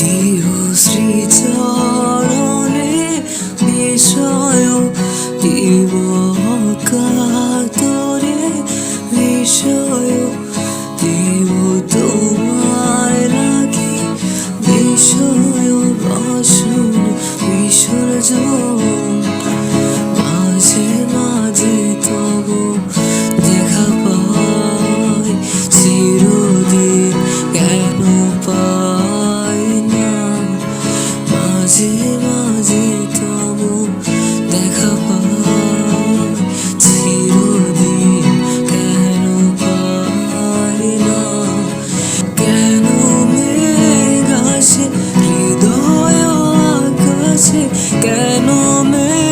শ্রী চরণে বিষয় দিবকাতরে বিষয় দেব তোমায় রাখি। বিষয় বাসন বিসর্জন και νομίζω